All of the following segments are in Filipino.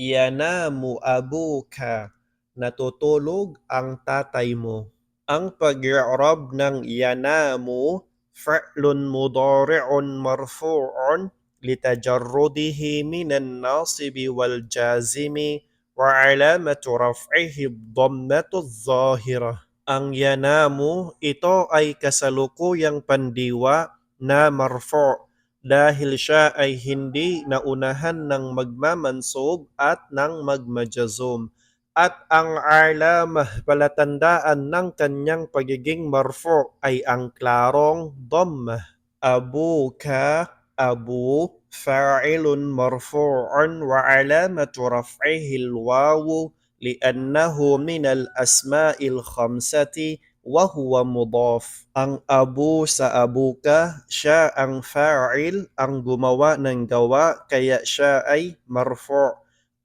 Yanamu abuka. Natutulog ang tatay mo. Ang pag-i'rab ng yanamu, fa'lun mudari'un marfu'un litajarrudihi minan nasibi wal jazimi wa alamatu raf'ihi dhammatu zahira. Ang yanamu, ito ay kasalukuyang pandiwa na marfu' dahil siya ay hindi naunahan ng magmamansub at ng magmajazum. At ang alamah palatandaan ng kanyang pagiging marfu ay ang klarong dhammah. Abuka, abu, fa'ilun marfu'un wa alamatu raf'ihi alwawu li'annahu min al-asma'il khamsati wa huwa mudaf. Ang abu sa abuka, siya ang fa'il, ang gumawa ng gawa, kaya siya ay marfu'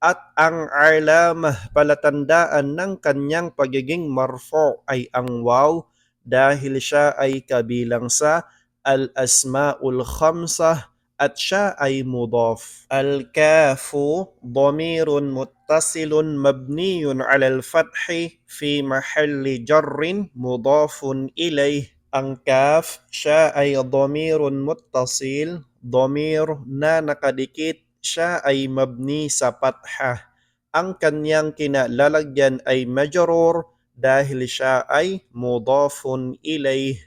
at ang alamah palatandaan ng kanyang pagiging marfu ay ang waw dahil siya ay kabilang sa al-asma'ul khamsah at siya ay mudaf. Al-kafu dhamirun muttasilun mabniyun ala al-fathi fi mahalli jarrin mudafun ilayh. Ang kaf, siya ay dhamirun muttasil, dhamir na nakadikit siya ay mabni sa patha. Ang kanyang kinalalagyan ay majrur dahil siya ay mudafun ilayh.